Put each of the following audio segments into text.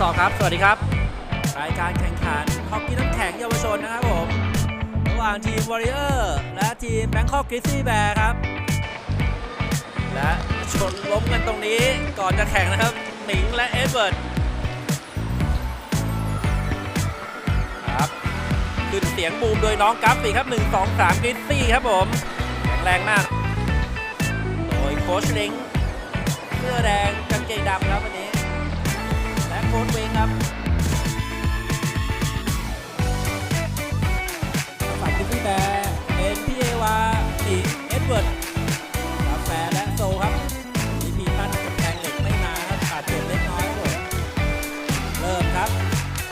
สองครับ สวัสดีครับ รายการแข่งขันฮอกกี้น้ำแข็งเยาวชนนะครับผม ระหว่างทีมวอริเออร์และทีมแบงคอกกริซซี่แบร์ครับ และชนล้มกันตรงนี้ก่อนจะแข่งนะครับหมิงและเอ็ดเวิร์ดครับขึ้นเสียงบูมโดยน้องกัฟฟี่ครับ 1 2 3กริซซี่ครับผม แข็งแรงมาก โดยโคชล้งเสื้อแดงกางเกงดำครับวันนี้ ฝ่ายคิปปี้แบร์เป็นพีเอวาหนิเอ็ดเวิร์ดกาแฟและโซครับนี่พีตั้นกำแพงเหล็กไม่มาครับขาดเจ็บเล็กน้อยครับเริ่มครับ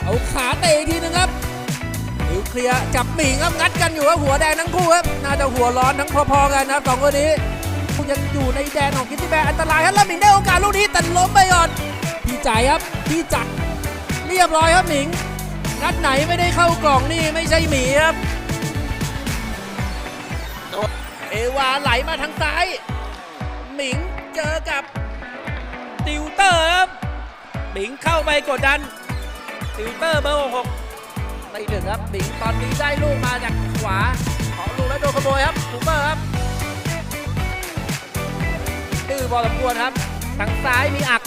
เอาขาเตะอีกทีหนึงครับนิวเคลียร์จับหมิงครับงัดกันอยู่ครับหัวแดงทั้งคู่ครับน่าจะหัวร้อนทั้งพอๆกันนะสองคนนี้ยังอยู่ในแดนของคิตตี้แบร์อันตรายครับแล้วหมิงได้โอกาสลูกนี้แต่ล้มไปก่อนพี่จ่ายครับพี่จัก เรียบร้อยครับหมิง นัดไหนไม่ได้เข้ากล่องนี่ไม่ใช่หมีครับ เอวาไหลมาทางซ้าย หมิงเจอกับติวเตอร์ครับ หมิงเข้าไปกดดัน ติวเตอร์เบอร์หกไม่ถึงครับหมิงตอนนี้ได้ลูกมาจากขวาขอลูกแล้วโดนขโมยครับซูเปอร์ครับดื้อบอลสมควรครับทางซ้ายมีอัก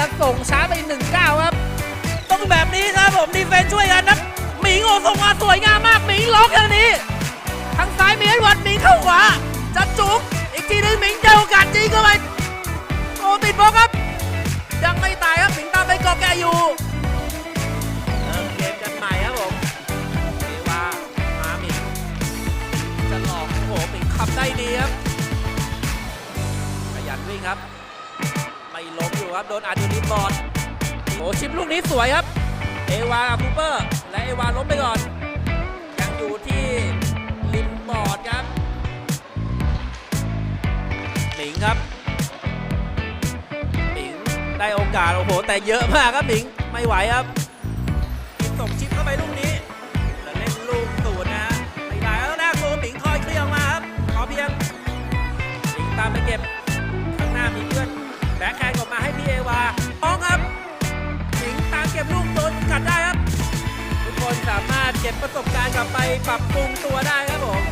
จะส่งช้าไป1นเก้าครับ ต้องแบบนี้ครับผมดีเฟนช่วยกันนะหมิงโอส่งมาสวยงามมากหมิงล็อกอย่างนี้ทางซ้ายมีเอ็ดเวัร์ดหมิงเข้าขวาจะจุกอีกทีหนึงหมิงเจอโอกาสจริงเข้าไปโอ้ติดบล็อกครับ ยังไม่ตายครับหมิงตามไปเกาะแกอยู่เริ่มเกมกันใหม่ครับผมเอวามาหมิงจะหลอกโอ้โหหมิงขับได้ดีครับขยันวิ่งครับ ไม่ล้มอยู่ครับ โดนอาดิลิบอร์ดโอ้ชิปลูกนี้สวยครับ เอวากับคูเปอร์ และเอวาล้มไปก่อน ยังอยู่ที่ริมบอร์ดครับหมิงครับหมิงได้โอกาสโอ้โหแต่เยอะมากครับหมิงไม่ไหวครับส่งชิปเข้าไปลูกนี้แต่เล่นลูกสูตรนะฮะไม่ได้แล้วแรกโกหมิงคอยเคลียร์มาครับขอเพียงหมิงตามไปเก็บข้างหน้ามีเพื่อน แบกแคนออกมาให้พี่เอวาน้องครับหมิงตามเก็บลูกโดนกัดได้ครับ ทุกคนสามารถเก็บประสบการณ์กลับไปปรับปรุงตัวได้ครับผม